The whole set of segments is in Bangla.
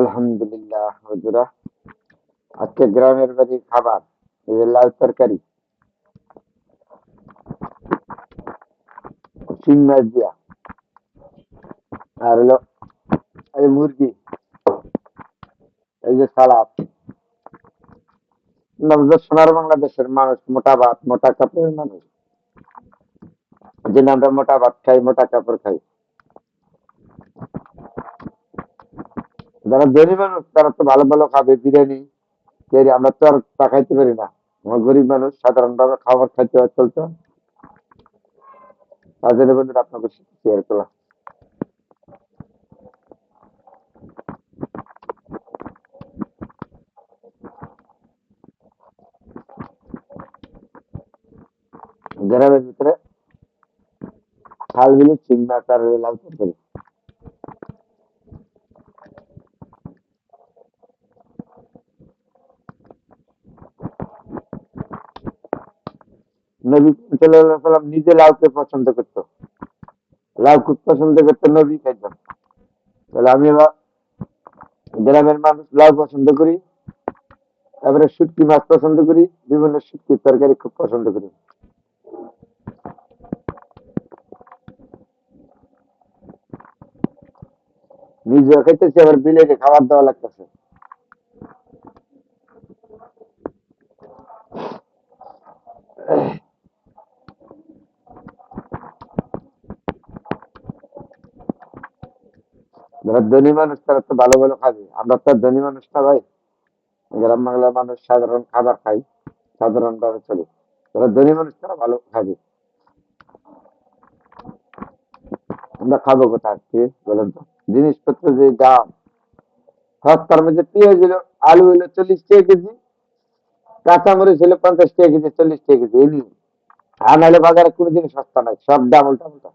আলহামদুলিল্লাহ, হুজুরা। আজকে গ্রামের বাড়ি খাবার, এই যে লাল তরকারি। আর এই মুরগি। এই যে সালাদ। সোনার বাংলাদেশের মানুষ, মোটা ভাত, মোটা কাপড়ের মানুষ। যে আমরা মোটা ভাত খাই, মোটা কাপড় খাই। যারা ধনী মানুষ তারা তো ভালো ভালো খাবে, বিরিয়ানি বিরিয়ানি আমরা তো আর তা খাইতে পারি না। আমার গরিব মানুষ, সাধারণভাবে খাবার খাইতে হয়, চলতো তার বন্ধুরা আপনাকে শেয়ার করলাম। গ্রামের ভিতরে খালগুলো চিং মাছ আর লাল তরকারি। নবী সাল্লাম নিজে লাউকে পছন্দ করতো। লাউ খুব পছন্দ করতো, নবী খাইতাম তাহলে আমি গ্রামের মানুষ লাউ পছন্দ করি, তারপরে শুটকি মাছ পছন্দ করি, বিভিন্ন শুটকির তরকারি খুব পছন্দ করি। নিজেও খাইতেছি, আবার বিলেকে খাবার দেওয়া লাগতেছে। যারা ধনী মানুষ, তারা তো ভালো ভালো খাবে। আমরা তো ধনী মানুষ না ভাই। গ্রাম বাংলার মানুষ সাধারণ খাবার খাই সাধারণ ভাবে চলে। যারা ধনী মানুষ, তারা ভালো খাবে। আমরা খাব কোথায় বলেন তো? জিনিসপত্র যে দাম সস্তার মধ্যে পেঁয়াজ হলো, আলু হলো চল্লিশ টাকা কেজি, কাঁচামরিচ হলো পঞ্চাশ টাকা কেজি, চল্লিশ টাকা কেজি, এই নিয়ে। আর নাহলে বাজারে কোনো জিনিস সস্তা নাই, সব দাম উল্টা উল্টা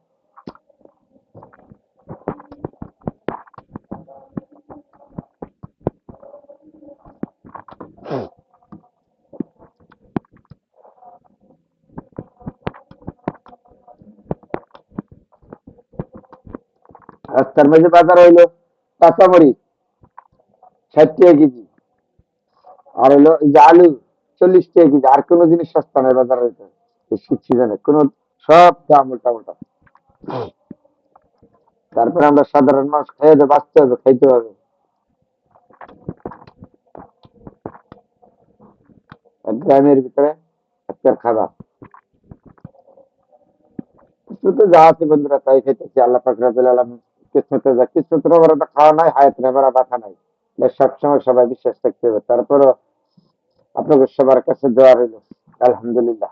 রাস্তার মাঝে বাজার হইল কাঁচামরিচ, ষাট কেজি। আর এই যে আলু, চল্লিশ টাকা কেজি। আর কোনো জিনিস সস্তা নয় বাজার হইতে শীত সিজনে কোনো, সব দাম উল্টা উল্টা তারপরে আমরা সাধারণ মানুষ খেয়ে যে বাঁচতে হবে, খাইতে হবে। গ্রামের ভিতরে আজকের খাবার। তো যা আছে বন্ধুরা, তাই খাইতেছি। আল্লাহ পাক রাব্বুল আলামিন কিসমতে যা কিসমতের ওপর তো খাওয়া নাই, হায়াত নেই বাধা নাই। সবসময় সবাই বিশ্বাস থাকতে হবে। তারপরও আপনাদের সবার কাছে দেওয়া রইল। আলহামদুলিল্লাহ।